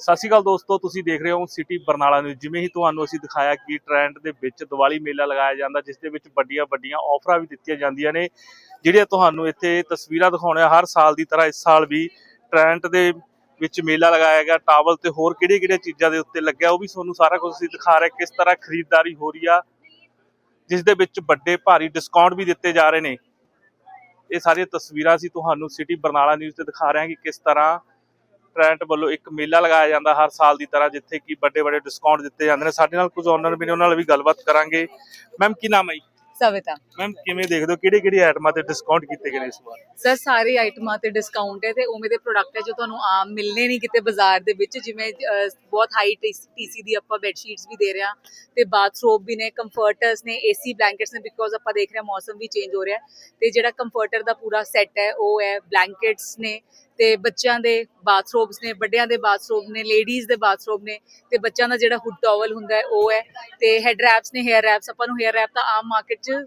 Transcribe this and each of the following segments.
ਸਤਿ ਸ਼੍ਰੀ ਅਕਾਲ ਦੋਸਤੋ, ਤੁਸੀਂ ਦੇਖ ਰਹੇ ਹੋ ਸਿਟੀ ਬਰਨਾਲਾ ਨਿਊਜ਼ ਜਿਵੇਂ ਹੀ ਤੁਹਾਨੂੰ ਅਸੀਂ ਦਿਖਾਇਆ ਕਿ ਟ੍ਰੈਂਡ ਦੇ ਵਿੱਚ ਦੀਵਾਲੀ ਮੇਲਾ ਲਗਾਇਆ ਜਾਂਦਾ, ਜਿਸ ਦੇ ਵਿੱਚ ਵੱਡੀਆਂ ਵੱਡੀਆਂ ਆਫਰਾਂ ਵੀ ਦਿੱਤੀਆਂ ਜਾਂਦੀਆਂ ਨੇ, ਜਿਹੜੀਆਂ ਤੁਹਾਨੂੰ ਇੱਥੇ ਤਸਵੀਰਾਂ ਦਿਖਾਉਣੇ ਹਰ ਸਾਲ ਦੀ ਤਰ੍ਹਾਂ ਇਸ ਸਾਲ ਵੀ ਟ੍ਰੈਂਡ ਦੇ ਵਿੱਚ ਮੇਲਾ ਲਗਾਇਆ ਗਿਆ। ਟਾਵਲ ਤੇ ਹੋਰ ਕਿਹੜੇ ਕਿਹੜੇ ਚੀਜ਼ਾਂ ਦੇ ਉੱਤੇ ਲੱਗਿਆ, ਉਹ ਵੀ ਤੁਹਾਨੂੰ ਸਾਰਾ ਕੁਝ ਅਸੀਂ ਦਿਖਾ ਰਹੇ ਕਿਸ ਤਰ੍ਹਾਂ ਖਰੀਦਦਾਰੀ ਹੋ ਰਹੀ ਆ, ਜਿਸ ਦੇ ਵਿੱਚ ਵੱਡੇ ਭਾਰੀ ਡਿਸਕਾਊਂਟ ਵੀ ਦਿੱਤੇ ਜਾ ਰਹੇ ਨੇ। ਇਹ ਸਾਰੀਆਂ ਤਸਵੀਰਾਂ ਅਸੀਂ ਤੁਹਾਨੂੰ ਸਿਟੀ ਬਰਨਾਲਾ ਨਿਊਜ਼ ਤੇ ਦਿਖਾ ਰਹੇ ਹਾਂ ਕਿ ਕਿਸ ਤਰ੍ਹਾਂ ਟ੍ਰੈਂਟ ਵੱਲੋਂ ਇੱਕ ਮੇਲਾ ਲਗਾਇਆ ਜਾਂਦਾ ਹਰ ਸਾਲ ਦੀ ਤਰ੍ਹਾਂ ਜਿੱਥੇ ਕਿ ਵੱਡੇ ਵੱਡੇ ਡਿਸਕਾਊਂਟ ਦਿੱਤੇ ਜਾਂਦੇ ਨੇ। ਸਾਡੇ ਨਾਲ ਕੁਝ ਓਨਰ ਵੀ ਨੇ ਉਹਨਾਂ ਨਾਲ ਵੀ ਗੱਲਬਾਤ ਕਰਾਂਗੇ। ਮੈਮ ਕੀ ਨਾਮ ਹੈ ਜੀ? ਸਵਿਤਾ। ਮੈਮ ਕਿਵੇਂ ਦੇਖਦੇ ਹੋ? ਕਿਹੜੀ ਕਿਹੜੀ ਆਈਟਮਾਂ ਤੇ ਡਿਸਕਾਊਂਟ ਕੀਤੇ ਗਏ ਨੇ ਇਸ ਵਾਰ? ਸਰ ਸਾਰੀ ਆਈਟਮਾਂ ਤੇ ਡਿਸਕਾਊਂਟ ਹੈ ਤੇ ਉਵੇਂ ਦੇ ਪ੍ਰੋਡਕਟ ਹੈ ਜੋ ਤੁਹਾਨੂੰ ਆਮ ਮਿਲਨੇ ਨਹੀਂ ਕਿਤੇ ਬਾਜ਼ਾਰ ਦੇ ਵਿੱਚ। ਜਿਵੇਂ ਬਹੁਤ ਹਾਈ ਟੀਸੀ ਦੀ ਆਪਾਂ ਬੈੱਡ ਸ਼ੀਟਸ ਵੀ ਦੇ ਰਹੇ ਹਾਂ ਤੇ ਬਾਥਰੋਬ ਵੀ ਨੇ ਕੰਫਰਟਰਸ ਨੇ ਏਸੀ ਬਲੈਂਕਟਸ ਨੇ ਬਿਕੋਜ਼ ਆਪਾਂ ਦੇਖ ਰਹੇ ਹਾਂ ਮੌਸਮ ਵੀ ਚੇਂਜ ਹੋ ਰਿਹਾ ਤੇ ਜਿਹੜਾ ਕੰਫਰਟਰ ਦਾ ਪੂਰਾ ਸੈੱਟ ਹੈ ਉਹ ਹੈ ਬਲੈਂਕਟਸ ਨੇ ਤੇ ਬੱਚਿਆਂ ਦੇ ਬਾਥਰੋਬਸ ਨੇ ਵੱਡਿਆਂ ਦੇ ਬਾਥਰੋਬ ਨੇ ਲੇਡੀਜ਼ ਦੇ ਬਾਥਰੋਬ ਨੇ ਤੇ ਬੱਚਿਆਂ ਦਾ ਜਿਹੜਾ ਹੁੱਡ ਟਾਵਲ ਹੁੰਦਾ ਹੈ ਉਹ ਹੈ ਤੇ ਹੈਡ ਰੈਪਸ ਨੇ ਹੇਅਰ ਰੈਪਸ ਆਪਾਂ ਨੂੰ ਹੇਅਰ ਰੈਪ ਤਾਂ ਆਮ ਮਾਰਕੀਟ 'ਚ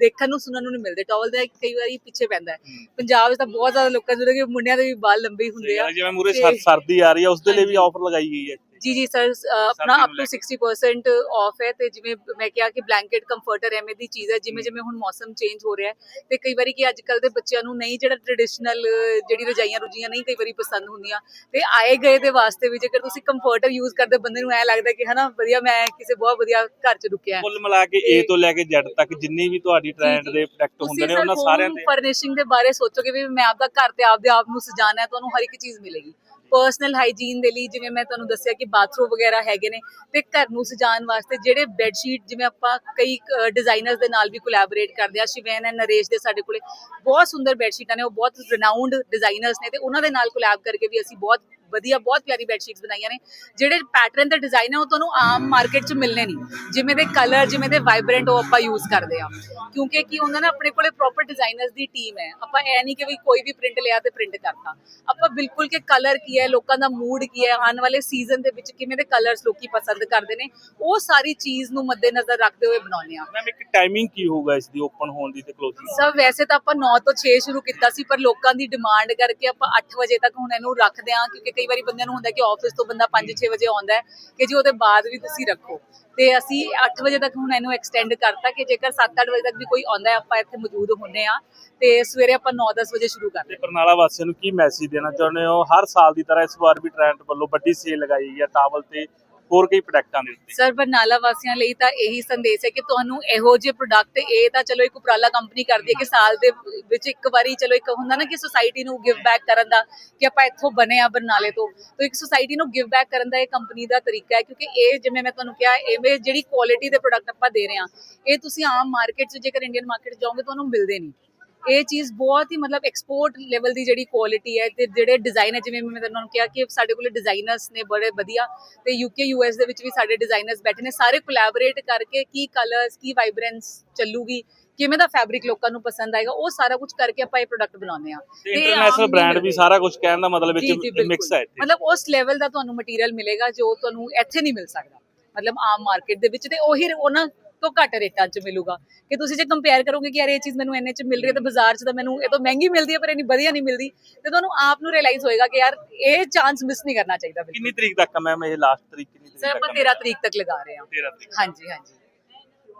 ਦੇਖਣ ਨੂੰ ਸੁਣਨ ਨੂੰ ਨਹੀਂ ਮਿਲਦੇ ਟਾਵਲ ਦਾ ਕਈ ਵਾਰੀ ਪਿੱਛੇ ਪੈਂਦਾ ਹੈ। ਪੰਜਾਬ 'ਚ ਤਾਂ ਬਹੁਤ ਜ਼ਿਆਦਾ ਲੋਕਾਂ ਕਿ ਮੁੰਡਿਆਂ ਦੇ ਵੀ ਵਾਲ ਲੰਬੇ ਹੁੰਦੇ ਆ ਜਿਵੇਂ ਮੂਰੇ ਸਰਦੀ ਆ ਰਹੀ ਹੈ ਉਸ ਦੇ ਲਈ ਵੀ। ਆਫਰ ਲਗਾਈ ਗਈ ਹੈ। ਜੀ ਜੀ ਸਰ ਆਪਣਾ ਅਪ ਟੂ 60% ਆਫ ਹੈ ਤੇ ਜਿਵੇਂ ਮੈਂ ਕਿਹਾ ਕਿ ਬਲੈਂਕਟ ਕੰਫਰਟਰ ਐਵੇਂ ਦੀ ਚੀਜ਼ ਹੈ ਜਿਵੇਂ ਜਿਵੇਂ ਹੁਣ ਮੌਸਮ ਚੇਂਜ ਹੋ ਰਿਹਾ ਹੈ ਤੇ ਕਈ ਵਾਰੀ ਕਿ ਅੱਜ ਕੱਲ ਦੇ ਬੱਚਿਆਂ ਨੂੰ ਨਹੀਂ ਜਿਹੜਾ ਟ੍ਰੈਡੀਸ਼ਨਲ ਜਿਹੜੀ ਰਜਾਈਆਂ ਰੁਜੀਆਂ ਨਹੀਂ ਕਈ ਵਾਰੀ ਪਸੰਦ ਹੁੰਦੀਆਂ ਤੇ ਆਏ ਗਏ ਦੇ ਵਾਸਤੇ ਵੀ ਜੇਕਰ ਤੁਸੀਂ ਕੰਫਰਟਰ ਯੂਜ਼ ਕਰਦੇ ਬੰਦੇ ਨੂੰ ਐ ਲੱਗਦਾ ਕਿ ਹਨਾ ਵਧੀਆ ਮੈਂ ਕਿਸੇ ਬਹੁਤ ਵਧੀਆ ਘਰ 'ਚ ਰੁਕਿਆ। ਕੁੱਲ ਮਿਲਾ ਕੇ A ਤੋਂ ਲੈ ਕੇ Z ਤੱਕ ਜਿੰਨੀ ਵੀ ਤੁਹਾਡੀ ਟ੍ਰੈਂਡ। ਦੇ ਪ੍ਰੋਡਕਟ ਹੁੰਦੇ ਨੇ ਉਹਨਾਂ ਸਾਰਿਆਂ ਤੇ ਫਰਨਿਸ਼ਿੰਗ ਦੇ ਬਾਰੇ ਸੋਚੋਗੇ ਵੀ ਮੈਂ ਆਪਦਾ ਘਰ ਤੇ ਆਪਦੇ ਆਪ ਨੂੰ ਸਜਾਣਾ ਹੈ ਤੁਹਾਨੂੰ ਹਰ ਇੱਕ ਚੀਜ਼ ਮਿਲੇਗੀ ਪਰਸਨਲ ਹਾਈਜੀਨ ਦੇ ਲਈ ਜਿਵੇਂ ਮੈਂ ਤੁਹਾਨੂੰ ਦੱਸਿਆ ਕਿ ਬਾਥਰੂਮ ਵਗੈਰਾ ਹੈਗੇ ਨੇ ਤੇ ਘਰ ਨੂੰ ਸਜਾਉਣ ਵਾਸਤੇ ਜਿਹੜੇ ਬੈੱਡ ਸ਼ੀਟ ਜਿਵੇਂ ਆਪਾਂ ਕਈ ਡਿਜ਼ਾਈਨਰਸ ਦੇ ਨਾਲ ਵੀ ਕੋਲੈਬੋਰੇਟ ਕਰਦੇ ਆ, ਸ਼ਿਵੈਨ ਐਂਡ ਨਰੇਸ਼ ਦੇ ਸਾਡੇ ਕੋਲੇ, ਬਹੁਤ ਸੁੰਦਰ ਬੈੱਡ ਸ਼ੀਟਾਂ ਨੇ, ਉਹ ਬਹੁਤ ਰਿਨਾਊਂਡ ਡਿਜ਼ਾਈਨਰਸ ਨੇ ਤੇ ਉਹਨਾਂ ਦੇ ਨਾਲ ਕੋਲੈਬ ਕਰਕੇ ਵੀ ਅਸੀਂ ਬਹੁਤ ਵਧੀਆ ਬਹੁਤ ਪਿਆਰੀ ਬੈੱਡ ਸ਼ੀਟਸ ਬਣਾਈਆਂ ਨੇ। ਜਿਹੜੇ ਪੈਟਰਨ ਤੇ ਡਿਜ਼ਾਈਨ ਹੈ ਉਹ ਤੁਹਾਨੂੰ ਆਮ ਮਾਰਕੀਟ 'ਚ ਮਿਲਨੇ ਨਹੀਂ। ਜਿਵੇਂ ਦੇ ਕਲਰ ਜਿਵੇਂ ਦੇ ਵਾਈਬ੍ਰੈਂਟ ਉਹ ਆਪਾਂ ਯੂਜ਼ ਕਰਦੇ ਆ। ਕਿਉਂਕਿ ਕੀ ਹੁੰਦਾ ਨਾ ਆਪਣੇ ਕੋਲੇ ਪ੍ਰੋਪਰ ਡਿਜ਼ਾਈਨਰਸ ਦੀ ਟੀਮ ਹੈ। ਆਪਾਂ ਇਹ ਨਹੀਂ ਕਿ ਵੀ ਕੋਈ ਵੀ ਪ੍ਰਿੰਟ ਲਿਆ ਤੇ ਪ੍ਰਿੰਟ ਕਰਤਾ। ਆਪਾਂ ਬਿਲਕੁਲ ਕਿ ਕਲਰ ਕੀ ਹੈ ਲੋਕਾਂ ਦਾ ਮੂਡ ਕੀ ਹੈ ਆਉਣ ਵਾਲੇ ਸੀਜ਼ਨ ਦੇ ਵਿੱਚ ਕਿਵੇਂ ਦੇ ਕਲਰਸ ਲੋਕੀ ਪਸੰਦ ਕਰਦੇ ਨੇ ਉਹ ਸਾਰੀ ਚੀਜ਼ ਨੂੰ ਮੱਦੇਨਜ਼ਰ ਰੱਖਦੇ ਹੋਏ ਬਣਾਉਂਦੇ ਆ। ਮੈਮ ਇੱਕ ਟਾਈਮਿੰਗ ਕੀ ਹੋਊਗਾ ਇਸ ਦੀ ਓਪਨ ਹੋਣ ਦੀ ਤੇ ਕਲੋਜ਼ਿੰਗ ਸਰ ਵੈਸੇ ਤਾਂ ਆਪਾਂ 9 ਤੋਂ 6 ਸ਼ੁਰੂ ਕੀਤਾ ਸੀ ਪਰ ਲੋਕਾਂ ਦੀ ਡਿਮਾਂਡ ਕਰਕੇ ਆਪਾਂ 8 ਵਜੇ ਤੱਕ ਹੁਣ ਇਹਨੂੰ ਰੱਖਦੇ ਹਾਂ ਕਿਉਂਕਿ ਕਈ ਵਾਰੀ ਬੰਦਿਆਂ ਨੂੰ ਹੁੰਦਾ ਕਿ ਆਫਿਸ ਤੋਂ ਬੰਦਾ 5-6 ਵਜੇ ਆਉਂਦਾ ਕਿ ਜੀ ਉਹਦੇ ਬਾਅਦ ਵੀ ਤੁਸੀਂ ਰੱਖੋ। ਤੇ ਅਸੀਂ 8 ਵਜੇ ਤੱਕ ਹੁਣ ਇਹਨੂੰ ਐਕਸਟੈਂਡ ਕਰਤਾ ਕਿ ਜੇਕਰ 7-8 ਵਜੇ ਤੱਕ ਵੀ ਕੋਈ ਆਉਂਦਾ ਆਪਾਂ ਇੱਥੇ ਮੌਜੂਦ ਹੁੰਨੇ ਆ ਤੇ ਸਵੇਰੇ ਆਪਾਂ 9-10 ਵਜੇ ਸ਼ੁਰੂ ਕਰਦੇ ਬਰਨਾਲਾ ਵਾਸੀਆਂ ਨੂੰ ਕੀ ਮੈਸੇਜ ਦੇਣਾ ਚਾਹੁੰਦੇ ਹੋ? ਹਰ ਸਾਲ ਦੀ ਤਰ੍ਹਾਂ ਇਸ ਵਾਰ ਵੀ ਟ੍ਰੈਂਡ ਵੱਲੋਂ ਵੱਡੀ ਸੇਲ ਲਗਾਈ ਗਈ ਹੈ, ਟਾਵਲ ਤੇ ਹੋਰ ਕਈ ਪ੍ਰੋਡਕਟਾਂ ਦੇ ਉੱਤੇ। ਸਰ ਬਰਨਾਲਾ ਵਾਸੀਆਂ ਲਈ ਤਾਂ ਇਹੀ ਸੰਦੇਸ਼ ਹੈ ਕਿ ਤੁਹਾਨੂੰ ਇਹੋ ਜਿਹੇ ਪ੍ਰੋਡਕਟ ਇਹ ਤਾਂ ਚਲੋ ਇੱਕ ਉਪਰਾਲਾ ਕੰਪਨੀ ਕਰਦੀ ਹੈ ਕਿ ਸਾਲ ਦੇ ਵਿੱਚ ਇੱਕ ਵਾਰੀ ਚਲੋ ਇੱਕ ਹੁੰਦਾ ਨਾ ਕਿ ਸੁਸਾਇਟੀ ਨੂੰ ਗਿਵ ਬੈਕ ਕਰਨ ਦਾ ਕਿ ਆਪਾਂ ਇੱਥੋਂ ਬਨੇ ਆ ਬਰਨਾਲੇ ਤੋਂ। ਤਾਂ ਇੱਕ ਸੁਸਾਇਟੀ ਨੂੰ ਗਿਵ ਬੈਕ ਕਰਨ ਦਾ ਇਹ ਕੰਪਨੀ ਦਾ ਤਰੀਕਾ ਹੈ ਕਿਉਂਕਿ ਇਹ ਜਿਵੇਂ ਮੈਂ ਤੁਹਾਨੂੰ ਕਿਹਾ ਐਵੇਂ ਜਿਹੜੀ ਕੁਆਲਿਟੀ ਦੇ ਪ੍ਰੋਡਕਟ ਆਪਾਂ ਦੇ ਰਹੇ ਹਾਂ, ਇਹ ਤੁਸੀਂ ਆਮ ਮਾਰਕੀਟ 'ਚ ਜੇਕਰ ਇੰਡੀਅਨ ਮਾਰਕੀਟ ਜਾਓਗੇ ਤੁਹਾਨੂੰ ਮਿਲਦੇ ਨਹੀਂ। ਇਹ ਚੀਜ਼ ਬਹੁਤ ਹੀ ਮਤਲਬ ਐਕਸਪੋਰਟ ਲੈਵਲ ਦੀ ਜਿਹੜੀ ਕੁਆਲਿਟੀ ਹੈ ਤੇ ਜਿਹੜੇ ਡਿਜ਼ਾਈਨ ਹੈ ਜਿਵੇਂ ਮੈਂ ਤੁਹਾਨੂੰ ਕਿਹਾ ਕਿ ਸਾਡੇ ਕੋਲੇ ਡਿਜ਼ਾਈਨਰਸ ਨੇ ਬੜੇ ਵਧੀਆ ਤੇ ਯੂਕੇ ਯੂਐਸ ਦੇ ਵਿੱਚ ਵੀ ਸਾਡੇ ਡਿਜ਼ਾਈਨਰਸ ਬੈਠੇ ਨੇ ਸਾਰੇ ਕੋਲੈਬੋਰੇਟ ਕਰਕੇ ਕੀ ਕਲਰਸ ਕੀ ਵਾਈਬ੍ਰੈਂਸ ਚੱਲੂਗੀ ਕਿਵੇਂ ਦਾ ਫੈਬਰਿਕ ਲੋਕਾਂ ਨੂੰ ਪਸੰਦ ਆਏਗਾ ਉਹ ਸਾਰਾ ਕੁਝ ਕਰਕੇ ਆਪਾਂ ਇਹ ਪ੍ਰੋਡਕਟ ਬਣਾਉਂਦੇ ਆ ਤੇ ਇੰਟਰਨੈਸ਼ਨਲ ਬ੍ਰਾਂਡ ਵੀ ਸਾਰਾ ਕੁਝ ਕਹਿਣ ਦਾ ਮਤਲਬ ਵਿੱਚ। ਮਿਕਸ ਹੈ ਮਤਲਬ ਉਸ ਲੈਵਲ ਦਾ ਤੁਹਾਨੂੰ ਮਟੀਰੀਅਲ ਮਿਲੇਗਾ ਜੋ ਤੁਹਾਨੂੰ ਇੱਥੇ ਨਹੀਂ ਮਿਲ ਸਕਦਾ। ਮਤਲਬ ਆਮ ਮਾਰਕੀਟ ਦੇ ਵਿੱਚ ਤੇ ਉਹੀ ਉਹਨਾਂ ਤੋਂ ਘੱਟ ਰੇਟਾਂ 'ਚ ਮਿਲੂਗਾ। ਕਿ ਤੁਸੀਂ ਜੇ ਕੰਪੇਅਰ ਕਰੋਗੇ ਕਿ ਯਾਰ ਇਹ ਚੀਜ਼ ਮੈਨੂੰ ਇੰਨੇ 'ਚ ਮਿਲ ਰਹੀ ਹੈ ਤੇ ਬਾਜ਼ਾਰ 'ਚ ਤਾਂ ਮੈਨੂੰ ਇਹ ਤੋਂ ਮਹਿੰਗੀ ਮਿਲਦੀ ਹੈ ਪਰ ਇੰਨੀ ਵਧੀਆ ਨਹੀਂ ਮਿਲਦੀ ਤੇ ਤੁਹਾਨੂੰ ਆਪ ਨੂੰ ਰਿਅਲਾਈਜ਼ ਹੋਏਗਾ ਕਿ ਯਾਰ ਇਹ ਚਾਂਸ ਮਿਸ ਨਹੀਂ ਕਰਨਾ ਚਾਹੀਦਾ ਬਿਲਕੁਲ। ਕਿੰਨੀ ਤਰੀਕ ਤੱਕ ਮੈਮ? ਇਹ ਲਾਸਟ ਤਰੀਕ ਕਿੰਨੀ ਤਰੀਕ ਸਰ ਆਪਾਂ ਤੱਕ 13 ਤਰੀਕ ਤੱਕ ਲਗਾ ਰਹੇ ਹਾਂ। 13 ਤਰੀਕ ਹਾਂਜੀ ਹਾਂਜੀ।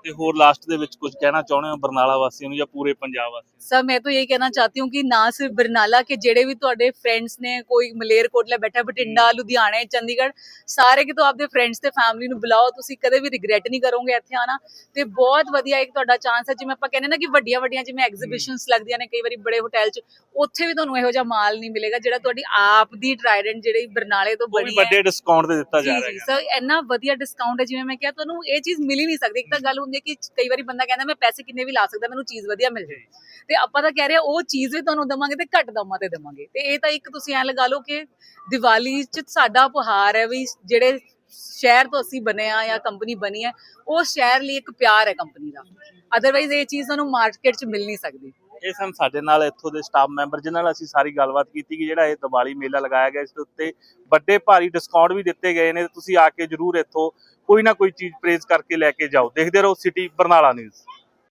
ਤੇ ਹੋਰ ਲਾਸਟ ਦੇ ਵਿੱਚ कुछ ਕਹਿਣਾ ਚਾਹੁੰਦੇ हो ਬਰਨਾਲਾ वासियों ਨੂੰ ਜਾਂ ਪੂਰੇ ਪੰਜਾਬ ਵਾਸੀਆਂ सर मैं तो यही कहना चाहती हूँ कि ना सिर्फ बरनाला के जेड़े भी ਤੁਹਾਡੇ फ्रेंड्स ਨੇ ਕੋਈ ਮਲੇਰਕੋਟਲਾ ਬੈਠਾ ਬਟਿੰਡਾ ਲੁਧਿਆਣੇ ਚੰਡੀਗੜ੍ਹ ਸਾਰੇ ਕਿ ਤੋਂ ਆਪਦੇ ਫਰੈਂਡਸ ਤੇ ਫੈਮਿਲੀ ਨੂੰ ਬੁਲਾਓ ਤੁਸੀਂ ਕਦੇ ਵੀ ਰਿਗਰੈਟ ਨਹੀਂ ਕਰੋਗੇ ਇੱਥੇ ਆਣਾ। ਤੇ ਬਹੁਤ ਵਧੀਆ ਇੱਕ ਤੁਹਾਡਾ ਚਾਂਸ ਹੈ ਜਿਵੇਂ ਆਪਾਂ ਕਹਿੰਦੇ ਨਾ ਕਿ ਵੱਡੀਆਂ ਵੱਡੀਆਂ ਜਿਵੇਂ ਐਗਜ਼ੀਬਿਸ਼ਨਸ ਲੱਗਦੀਆਂ ਨੇ ਕਈ ਵਾਰੀ ਬੜੇ ਹੋਟਲ 'ਚ ਉੱਥੇ ਵੀ ਤੁਹਾਨੂੰ ਇਹੋ ਜਿਹਾ ਮਾਲ ਨਹੀਂ ਮਿਲੇਗਾ ਜਿਹੜਾ ਤੁਹਾਡੀ ਆਪ ਦੀ ਟ੍ਰਾਈਡੈਂਟ ਜਿਹੜੀ ਬਰਨਾਲੇ ਤੋਂ ਨੂੰ ਵੀ ਬਣੀ ਵੱਡੇ ਡਿਸਕਾਊਂਟ ਤੇ ਦਿੱਤਾ ਜਾ ਰਿਹਾ। ਹੈ ਸਰ ਇੰਨਾ ਵਧੀਆ ਡਿਸਕਾਊਂਟ ਹੈ ਜਿਵੇਂ ਮੈਂ ਕਿਹਾ ਤੁਹਾਨੂੰ ਇਹ ਚੀਜ਼ ਮਿਲ ਹੀ ਨਹੀਂ ਸਕਦੀ। ਇੱਕ ਤਾਂ ਗੱਲ ਹੈ ਕਿ ਕਈ ਵਾਰੀ ਬੰਦਾ ਕਹਿੰਦਾ ਮੈਂ ਪੈਸੇ ਕਿੰਨੇ ਵੀ ਲਾ ਸਕਦਾ ਮੈਨੂੰ ਚੀਜ਼ ਵਧੀਆ ਮਿਲ ਜਾਏ। ਤੇ ਆਪਾਂ ਤਾਂ ਕਹਿ ਰਹੇ ਉਹ ਚੀਜ਼ ਵੀ ਤੁਹਾਨੂੰ ਦਵਾਂਗੇ ਤੇ ਘੱਟ ਦਾਮਾਂ ਤੇ ਦਵਾਂਗੇ। ਤੇ ਇਹ ਤਾਂ ਇੱਕ ਤੁਸੀਂ ਐਂ ਲਗਾ ਲਓ ਕਿ ਦੀਵਾਲੀ 'ਚ ਸਾਡਾ ਉਪਹਾਰ ਹੈ ਵੀ ਜਿਹੜੇ ਸ਼ਹਿਰ ਤੋਂ ਅਸੀਂ ਬਨੇ ਆ ਜਾਂ ਕੰਪਨੀ ਬਣੀ ਹੈ ਉਹ ਸ਼ਹਿਰ ਲਈ ਇੱਕ ਪਿਆਰ ਹੈ ਕੰਪਨੀ ਦਾ। ਅਦਰਵਾਈਜ਼ ਇਹ ਚੀਜ਼ ਤੁਹਾਨੂੰ ਮਾਰਕੀਟ 'ਚ ਮਿਲ ਨਹੀਂ ਸਕਦੀ। ਇਹ ਸਨ ਸਾਡੇ ਨਾਲ ਇੱਥੋਂ ਦੇ ਸਟਾਫ ਮੈਂਬਰ ਜਿਨ੍ਹਾਂ ਨਾਲ ਅਸੀਂ ਸਾਰੀ ਗੱਲਬਾਤ ਕੀਤੀ ਕਿ ਜਿਹੜਾ ਇਹ ਦੀਵਾਲੀ ਮੇਲਾ ਲਗਾਇਆ ਗਿਆ, ਇਸ ਦੇ ਉੱਤੇ ਵੱਡੇ ਭਾਰੀ ਡਿਸਕਾਊਂਟ ਵੀ ਦਿੱਤੇ ਗਏ ਨੇ। ਤੁਸੀਂ ਆ ਕੇ ਜਰੂਰ ਇੱਥੋਂ ਕੋਈ ਨਾ ਕੋਈ ਚੀਜ਼ ਪ੍ਰੇਜ਼ ਕਰਕੇ ਲੈ ਕੇ ਜਾਓ। ਦੇਖਦੇ ਰਹੋ ਸਿਟੀ ਬਰਨਾਲਾ ਨਿਊਜ਼